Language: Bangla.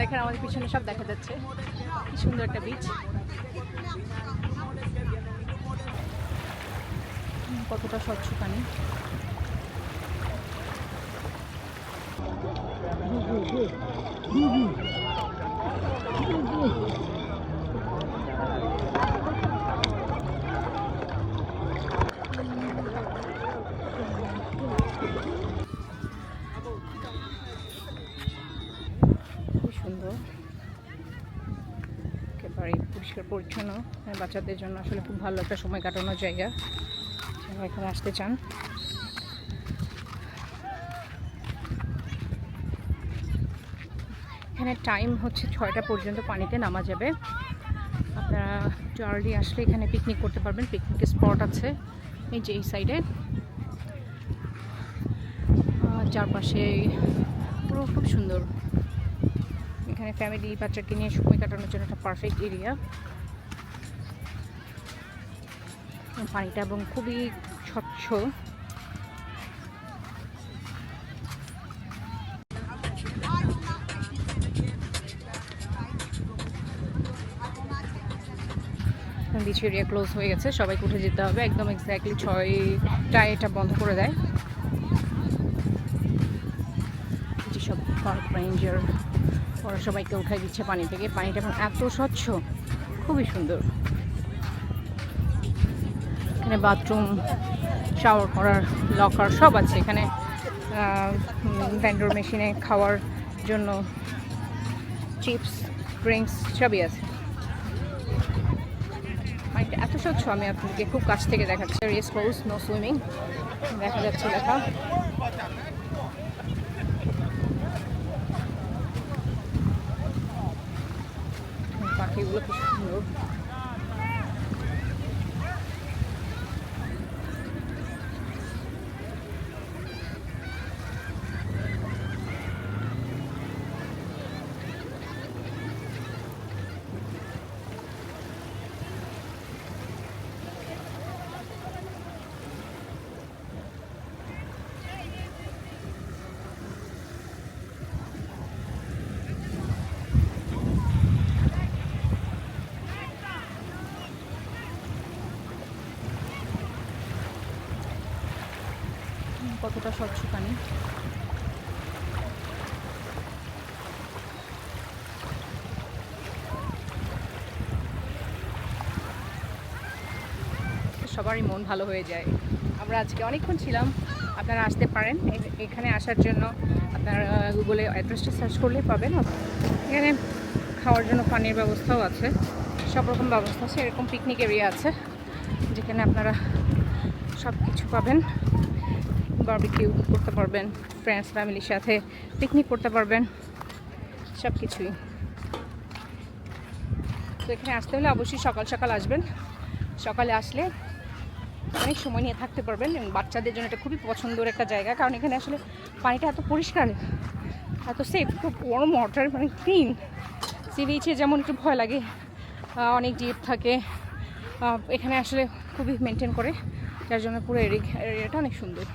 দেখেন আমাদের পিছনে সব দেখা যাচ্ছে। কি সুন্দর একটা বিচ কতটা স্বচ্ছ পানি সুন্দর একেবারে পরিষ্কার পরিচ্ছন্ন বাচ্চাদের জন্য আসলে খুব ভালো একটা সময় কাটানোর জায়গা। যারা এখানে আসতে চান। এখানে টাইম হচ্ছে ছয়টা পর্যন্ত, পানিতে নামা যাবে। আপনারা আর্লি আসলে এখানে পিকনিক করতে পারবেন। পিকনিকের স্পট আছে এই যে এই সাইডে চারপাশে পুরো খুব সুন্দর। এখানে ফ্যামিলি বাচ্চাকে নিয়ে সময় কাটানোর জন্য একটা পারফেক্ট এরিয়া পানিটা এবং খুবই স্বচ্ছ। বিচ এরিয়া ক্লোজ হয়ে গেছে, সবাইকে উঠে যেতে হবে। একদম এক্স্যাক্টলি ছয়টায় এটা বন্ধ করে দেয়। যেসব পার্ক রেঞ্জার ওরা সবাইকে উঠাই দিচ্ছে পানি থেকে। পানিটা এখন এত স্বচ্ছ, খুবই সুন্দর। এখানে বাথরুম, শাওয়ার করার, লকার সব আছে এখানে। ভ্যান্ডোর মেশিনে খাওয়ার জন্য চিপস, ড্রিঙ্কস সবই আছে। পানিটা এত স্বচ্ছ, আমি আপনাদেরকে খুব কাছ থেকে দেখাচ্ছি। রেস হাউস নো সুইমিং দেখা যাচ্ছে লেখা পাখিগুলো কতটা স্বচ্ছ পানি? সবারই মন ভালো হয়ে যায়। আমরা আজকে অনেকক্ষণ ছিলাম, আপনারা আসতে পারেন। এখানে আসার জন্য আপনারা গুগলে অ্যাড্রেসটা সার্চ করলেই পাবেন। এখানে খাওয়ার জন্য পানির ব্যবস্থাও আছে। সব রকম ব্যবস্থা আছে। এরকম পিকনিক এরিয়া আছে, যেখানে আপনারা সব কিছু পাবেন। বারবিকিউ করতে পারবেন ফ্রেন্ডস ফ্যামিলির সাথে পিকনিক করতে পারবেন সব কিছুই তো এখানে আসতে হলে অবশ্যই সকাল সকাল আসবেন। সকালে আসলে অনেক সময় নিয়ে থাকতে পারবেন বাচ্চাদের জন্য এটা খুবই পছন্দের একটা জায়গা, কারণ এখানে আসলে পানিটা এত পরিষ্কার, এত সেফ খুব ওয়ার্ম ওয়াটার মানে ক্লিন সি বিচে যেমন একটু ভয় লাগে অনেক ডিপ থাকে এখানে আসলে খুবই মেনটেন করে, যার জন্য পুরো এরিয়াটা অনেক সুন্দর।